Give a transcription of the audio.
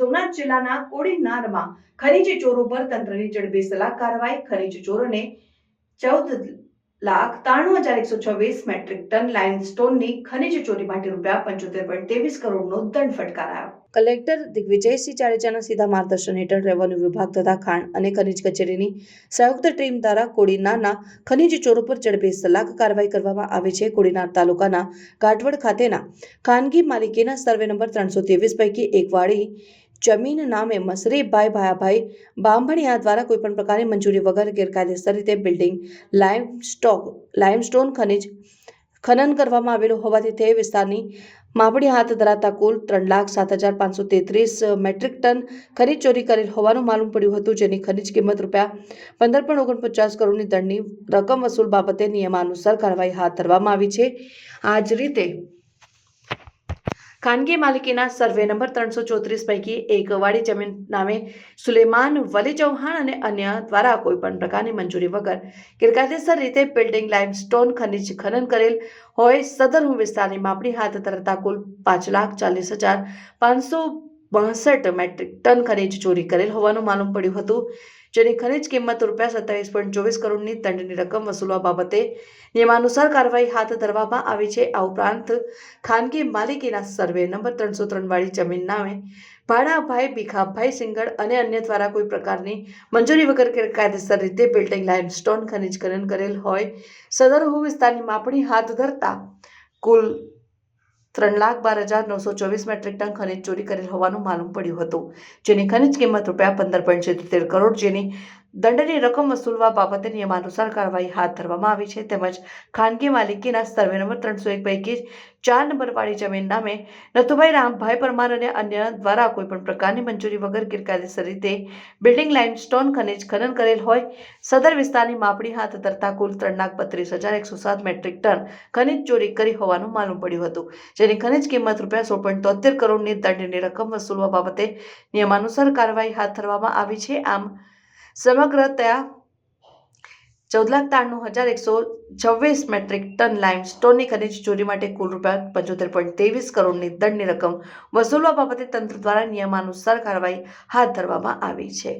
સોમનાથ જિલ્લાના કોડીનારમાં ખનીજ ચોરો પર તંત્રની જડબેસલાક કાર્યવાહી, ખનીજ ચોરોને ચૌદ લાખ ત્રાણું હજાર એકસો છવ્વીસ મેટ્રિક ટન લાઇમસ્ટોનની ખનીજ ચોરી માટે રૂપિયા પંચોતેર પોઈન્ટ ત્રેવીસ કરોડનો દંડ ફટકારાયો. કલેક્ટર દિગ્વિજયસિંહ જાડેજાના સીધા માર્ગદર્શન હેઠળ રેવન્યુ વિભાગ તથા ખાણ અને ખનીજ કચેરીની સંયુક્ત ટીમ દ્વારા કોડીનારના ખનીજ ચોરો પર ઝડપી સલાક કાર્યવાહી કરવામાં આવી છે. કોડીનાર તાલુકાના કાટવડ ખાતેના ખાનગી માલિકીના સર્વે નંબર ત્રણસો ત્રેવીસ પૈકી એક વાડી જમીન નામે મસરીભાઈ ભાયાભાઈ બાંભણિયા દ્વારા કોઈપણ પ્રકારની મંજૂરી વગર ગેરકાયદેસર રીતે બિલ્ડિંગ લાઇમ સ્ટોક લાઇમસ્ટોન ખનિજ ખનન કરવામાં આવેલું હોવાથી તે વિસ્તારની માપણી હાથ ધરાતા કુલ ત્રણ લાખ સાત હજાર પાંચસો તેત્રીસ મેટ્રિક ટન ખનીજ ચોરી કરેલ હોવાનું માલુમ પડ્યું હતું, જેની ખનીજ કિંમત રૂપિયા પંદર પણ ઓગણપચાસ કરોડની દંડની રકમ વસૂલ બાબતે નિયમાનુસાર કાર્યવાહી હાથ ધરવામાં આવી છે. આ જ રીતે ખાનગી માલિકીના સર્વે નંબર ત્રણસો ચોત્રીસ પૈકી એક વાડી જમીન નામે સુલેમાન વલી ચૌહાણ અને અન્ય દ્વારા કોઈપણ પ્રકારની મંજૂરી વગર ગેરકાયદેસર રીતે બિલ્ડિંગ લાઇમસ્ટોન ખનિજ ખનન કરેલ હોય, સદર હું વિસ્તારની માપણી હાથ ધરતા કુલ પાંચ લાખ ચાલીસ હજાર પાંચસો બાસઠ મેટ્રિક ટન ખનિજ ચોરી કરેલ હોવાનું માલુમ પડ્યું હતું. જેની ખનીજ કિંમત રૂપિયા સત્તાવીસ પોઈન્ટ ચોવીસ કરોડની દંડની રકમ વસૂલવા બાબતે નિયમાનુસાર કાર્યવાહી હાથ ધરવામાં આવી છે. આ ઉપરાંત ખાનગી માલિકીના સર્વે નંબર ત્રણસો ત્રણ વાળી જમીન નામે ભાડાભાઈ ભીખાભાઈ સિંગળ અને અન્ય દ્વારા કોઈ પ્રકારની મંજૂરી વગર કાયદેસર રીતે બિલ્ડિંગ લાઇમસ્ટોન ખનીજ ખનન કરેલ હોય. સદર હું વિસ્તારની માપણી હાથ ધરતા કુલ ત્રણ લાખ બાર હજાર નવસો ચોવીસ મેટ્રિક ટન ખનિજ ચોરી કરેલ હોવાનું માલુમ પડ્યું હતું. જેની ખનિજ કિંમત રૂપિયા પંદર પોઈન્ટ સિત્તેર કરોડ જેની દંડની રકમ વસૂલવા બાબતે નિયમાનુસાર કાર્યવાહી હાથ ધરવામાં આવી છે. તેમજ ખાનગી માલિકીના સર્વે નંબર ત્રણસો એક પૈકી ચાર નંબરવાળી જમીન નામે નથુભાઈ રામભાઈ પરમાર અને અન્ય દ્વારા કોઈપણ પ્રકારની મંજૂરી વગર ગેરકાયદેસર રીતે બિલ્ડિંગ લાઇમસ્ટોન ખનિજ ખનન કરેલ હોય. સદર વિસ્તારની માપણી હાથ ધરતા કુલ ત્રણ લાખ બત્રીસ હજાર એકસો સાત મેટ્રિક ટન ખનિજ ચોરી કરી હોવાનું માલુમ પડ્યું હતું. જેની ખનિજ કિંમત રૂપિયા સોળ પોઈન્ટ તોતેર કરોડની દંડની રકમ વસૂલવા બાબતે નિયમાનુસાર કાર્યવાહી હાથ ધરવામાં આવી છે. આમ સમગ્ર ત્યાં ચૌદ લાખ ત્રાણું હજાર એકસો છવ્વીસ મેટ્રિક ટન લાઇમ સ્ટોનની ખનિજ ચોરી માટે કુલ રૂપિયા પંચોતેર પોઈન્ટ ત્રેવીસ કરોડની દંડની રકમ વસૂલવા બાબતે તંત્ર દ્વારા નિયમાનુસાર કાર્યવાહી હાથ ધરવામાં આવી છે.